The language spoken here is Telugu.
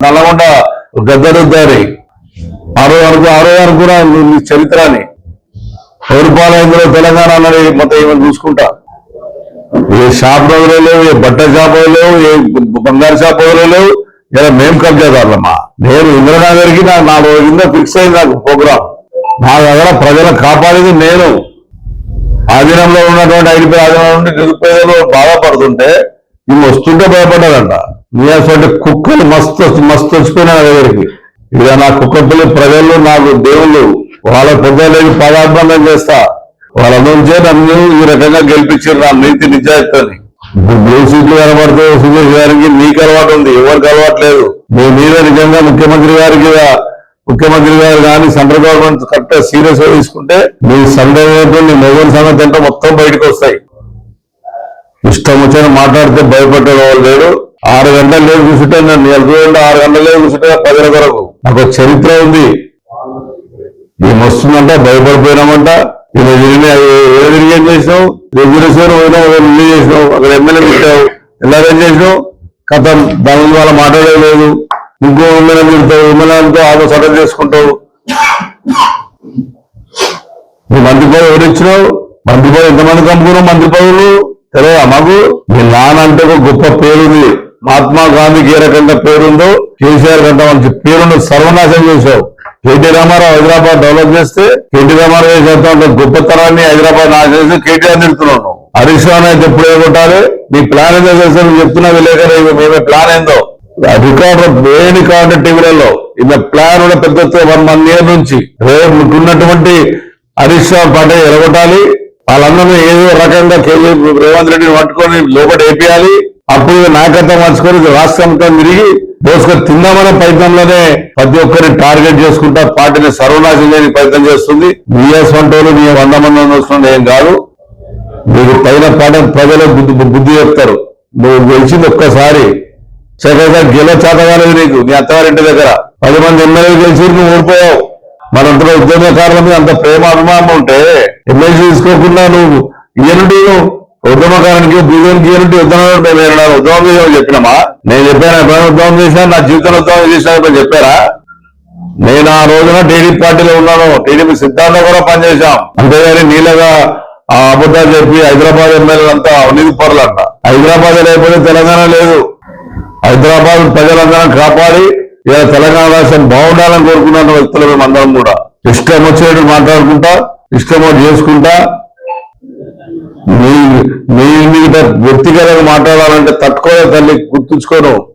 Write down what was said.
నల్లగొండ గద్దరుద్దారి ఆరో వరకు ఆరో వరకు కూడా నీ నీ చరిత్రని పౌరపాలయంలో తెలంగాణ అనేది మొత్తం ఏమైనా చూసుకుంటా. ఏ షాప్ రోజులు లేవు ఏ బట్ట షాప్ లేవు ఏ బంగారు షాప్ లేవు ఇలా మేం కబ్జాదారులమ్మా నేను ఇంద్రనగర్కి నా నాలుగు రోజుల కింద ఫిక్స్ అయింది నాకు ప్రోగ్రామ్ నా దగ్గర ప్రజలను కాపాడేది నేను. ఆధీనంలో ఉన్నటువంటి ఐడిపి ఆధీనంలో నుండి నిరుపేదలు బాధపడుతుంటే ఇవి వస్తుంటే భయపడ్డారంట. నీ కుక్కలు మస్తు మస్తు వచ్చిపోయినా దగ్గరికి. ఇక నా కుక్కలు ప్రజలు నాకు దేవుళ్ళు వాళ్ళ పొద్దులేని పదార్థం చేస్తా. వాళ్ళ నుంచే నన్ను ఈ రకంగా గెలిపించారు నా నీతి నిజాయితీని బ్లూ సీట్లు కనబడితే సురేష్ గారికి నీకు అలవాటు ఉంది ఎవరికి అలవాటు లేదు. నువ్వు మీద నిజంగా ముఖ్యమంత్రి గారికి ముఖ్యమంత్రి గారు కానీ సెంట్రల్ గవర్నమెంట్ కరెక్ట్ సీరియస్గా తీసుకుంటే మీ సందేహంతో నీ మొబైల్ సంగతి మొత్తం బయటకు వస్తాయి. ఇష్టం వచ్చిన మాట్లాడితే భయపడ్డ వాళ్ళు లేడు. ఆరు గంటలు లేదు కూర్చుంటే నేను నెల ఆరు గంటలు లేదు కూర్చుంటే ప్రజల కొరకు. నాకు చరిత్ర ఉంది. మేము వస్తుందంట భయపడిపోయినామంట. ఇలా తిరిగి ఏ తిరిగి ఏం చేసినావు? రెగ్యులేషన్ పోయినావు ఇల్లు చేసినావు అక్కడ ఎమ్మెల్యే పెట్టావు ఎలా ఏం చేసినావు. కథం దాని వల్ల మాట్లాడలేదు ఇంకో ఎమ్మెల్యే పెడతావు ఎమ్మెల్యేతో ఆమె సడన్ చేసుకుంటావు. నువ్వు మంత్రి పదవి ఎవరిచ్చినావు మంత్రి పదవి ఎంతమంది కమ్ముకున్నావు మంత్రి పదవులు తెలియదా మాకు? మీ నాన్న అంటే ఒక గొప్ప పేరుంది. మహాత్మా గాంధీకి ఏ రకంగా పేరుందో కేసీఆర్ కంటే మంచి పేరును సర్వనాశం చేశావు. కేటీ రామారావు హైదరాబాద్ డెవలప్ చేస్తే కేటీ రామారావు చేస్తా గొప్పతనాన్ని హైదరాబాద్ నాశనం కేటీఆర్ తిడుతున్నాను హరీష్ రావు అయితే ఎప్పుడు ఏమంటారు? నీ ప్లాన్ ఏదో చేస్తాను చెప్తున్నా విలేకరు మేమే ప్లాన్ ఏందో? రికార్డు లేని కార్డు టీవీలలో ఇన్న ప్లాన్ కూడా పెద్ద వన్ వన్ ఇయర్ నుంచి రేపు ఉన్నటువంటి హరీష్ రావు పార్టీ ఎరగొట్టాలి. వాళ్ళందరూ ఏదో రకంగా కేవీ రేవంత్ రెడ్డిని పట్టుకొని లోపల వేపియాలి అప్పుడు నాయకత్వం మర్చుకొని రాష్ట్రంతో తిరిగి దోసుకొని తిందామనే ప్రయత్నంలోనే ప్రతి ఒక్కరిని టార్గెట్ చేసుకుంటా పార్టీని సర్వనాశం చేయని ప్రయత్నం చేస్తుంది. బిఎస్ వంటలు మీ వంద మంది వస్తుంది ఏం కాదు. మీరు పైన పాట ప్రజలు బుద్ధి బుద్ధి చెప్తారు. నువ్వు గెలిచింది ఒక్కసారి. చక్కగా గెల చేతగాలేదు నీకు. నీ అత్తవారింటి దగ్గర. పది మంది ఎమ్మెల్యే గెలిచి నువ్వు ఓడిపోయావు మనంతలో ఉద్యమకారుల మీద అంత ప్రేమ అభిమానం ఉంటే ఎమ్మెల్యే తీసుకోకుండా నువ్వు ఈయనుడి ఉద్యమకారానికి బీజేపీకి ఈయనుడి ఉద్యమం మేము ఏమన్నా ఉద్యమం చేసామని చెప్పినామా? నేను చెప్పాను ఎప్పుడైనా ఉద్యమం చేశాను నా జీవితంలో ఉద్యమం చేశాను చెప్పారా? నేను ఆ రోజున టీడీపీ పార్టీలో ఉన్నాను. టీడీపీ సిద్ధాంతం కూడా పనిచేశాం. అంతేగాని నీళ్ళగా ఆ అబద్ధాలు చెప్పి హైదరాబాద్ ఎమ్మెల్యేలు అంతా అవినీతి హైదరాబాద్ లేకపోతే తెలంగాణ లేదు. హైదరాబాద్ ప్రజలందరం కాపాడి ఇలా తెలంగాణ రాష్ట్రం బాగుండాలని కోరుకున్న వ్యక్తులు మేము అందరం కూడా. ఇష్టం వచ్చేటట్టు మాట్లాడుకుంటా ఇష్టం చేసుకుంటా మీ మీ మీద వ్యక్తిగతంగా మాట్లాడాలంటే తట్టుకోలేదు తల్లి గుర్తుంచుకోను.